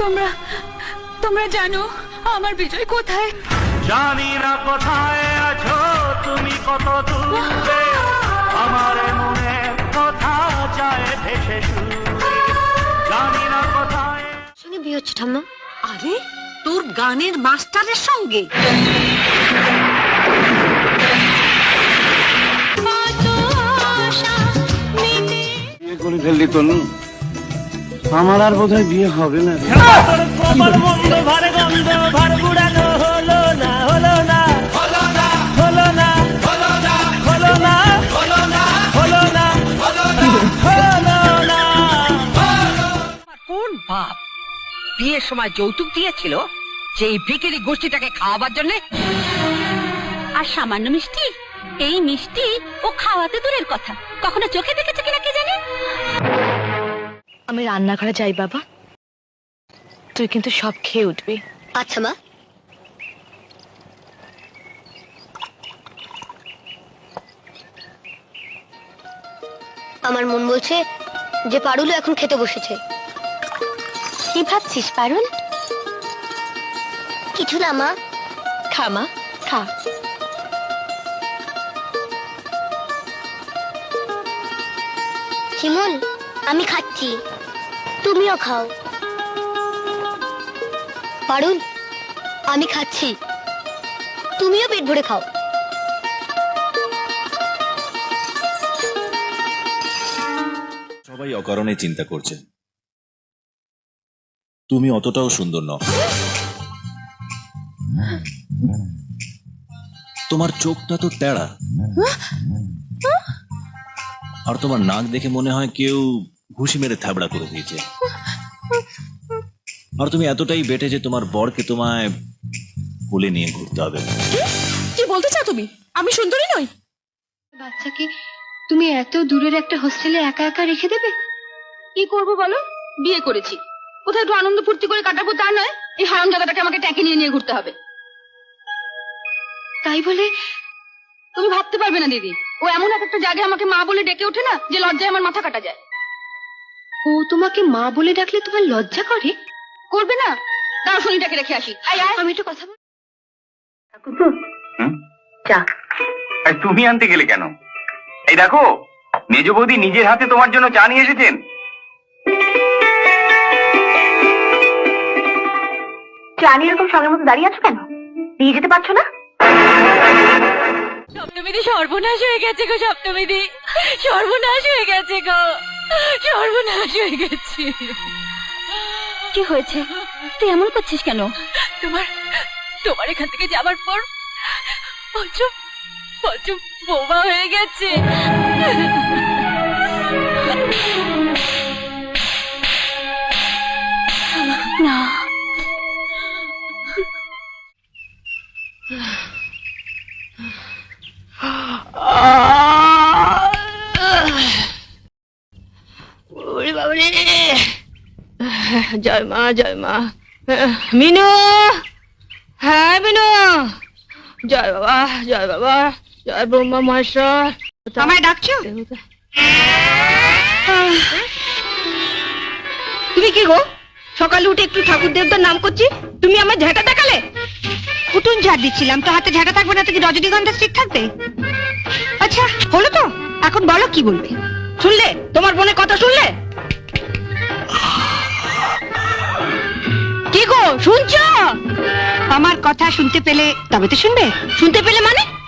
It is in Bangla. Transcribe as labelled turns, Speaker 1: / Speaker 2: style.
Speaker 1: তোমরা তোমরা জানো আমার বিজয় কোথায়?
Speaker 2: জানি না কোথায় আছো তুমি কত দূরে? আমার মনে কথা যায় ভেসে সুরে জানি না কোথায়
Speaker 3: সঙ্গে বিয়ে হচ্ছে ঠাম্মা।
Speaker 4: আরে তোর গানের মাস্টারের সঙ্গে?
Speaker 5: করে ফেললি তনু আমার আর বোধহয় বিয়ে হবে না
Speaker 4: কোন বাপ? বিয়ের সময় যৌতুক দিয়েছিল? যে এই বিকেলি গোষ্ঠীটাকে খাওয়াবার জন্য?
Speaker 1: আর সামান্য মিষ্টি? এই মিষ্টি ও খাওয়াতে দূরের কথা। কখনো চোখে দেখেছে কিনা কে জানে?
Speaker 3: আমি রান্নাঘরে যাই বাবা। তুই কিন্তু সব খেয়ে উঠবি।
Speaker 6: আচ্ছা মা। আমার মন বলছে যে পারুলও এখন খেতে বসেছে।
Speaker 3: কি ভাবছিস পারুল?
Speaker 6: কিছু না মা।
Speaker 3: খা মা খা।
Speaker 6: শিমুল আমি খাচ্ছি। তুমিও খাও। পারুল, আমি খাচ্ছি। তুমিও পেট ভরে খাও।
Speaker 7: সবাই অকারণে চিন্তা করছে। তুমি অতটাও সুন্দর নও। তোমার চোখটা তো তেড়া আর তোমার নাক দেখে মনে হয় কেউ ঘুষি মেরে থাবড়া করে দিয়েছে। আর তুমি এতটাই বেটে যে তোমার বরকে তোমায় কোলে নিয়ে ঘুরতে হবে।
Speaker 1: কি বলতে চাও তুমি? আমি সুন্দরী নই?
Speaker 6: বাচ্চাকে তুমি এত দূরের একটা হোস্টেলে একা একা রেখে দেবে?
Speaker 1: কি করব বলো? বিয়ে করেছি। কোথায় একটু আনন্দ ফুর্তি করে কাটাবো তা নয় এই হারাম জায়গাটাকে আমাকে ট্যাঁকে নিয়ে নিয়ে ঘুরতে হবে।
Speaker 6: তাই বলে
Speaker 1: তুমি ভাবতে পারবে না দিদি। ও এমন এক একটা জায়গায় আমাকে মা বলে ডেকে ওঠে না যে লজ্জায় আমার মাথা কাটা যায়।
Speaker 6: ও তোমাকে মা বলে ডাকলে তোমার লজ্জা করে?
Speaker 1: করবে না। শনিটাকে রেখে আসি। আয় আয়।
Speaker 6: আমি একটু কথা বল।
Speaker 8: আর তুমি আনতে গেলে কেন? এই দেখো মেজ বৌদি নিজের হাতে তোমার জন্য চা নিয়ে এসেছেন।
Speaker 6: রানী এরকম সঙ্গের মতো দাঁড়িয়ে আছো কেন? দিয়ে যেতে পারছ না?
Speaker 1: সপ্তমীদি সর্বনাশ হয়ে গেছে গো সপ্তমীদি সর্বনাশ হয়ে গেছে গো। সর্বনাশ হয়ে গেছে। কি হয়েছে? তুই এমন করছিস কেন? তোমার তোমার এখান থেকে যাবার পর পঞ্চম পঞ্চম বোমা হয়ে গেছে। না।
Speaker 3: জয় মা জয় মা। মিনু! হ্যাঁ মিনু! জয় বাবা জয় বাবা জয় ব্রহ্মা মহেশ্বর।
Speaker 4: আমায় ডাকছো?
Speaker 3: তুমি কি গো? সকালে উঠে একটু ঠাকুর দেবতার নাম করছি? তুমি আমার ঝেঁটা দেখালে?
Speaker 4: কুটুন ঝাড় দিচ্ছিলাম তো হাতে ঝাঁটা থাকবে না তো কি রজনীগন্ধা স্টিক থাকবে? আচ্ছা হলো তো এখন বলো কি বলবে?
Speaker 3: শুনলে? তোমার বোনের কথা শুনলে? শুনছো?
Speaker 4: আমার কথা শুনতে পেলে তবে তো শুনবে।
Speaker 3: শুনতে পেলে মানে?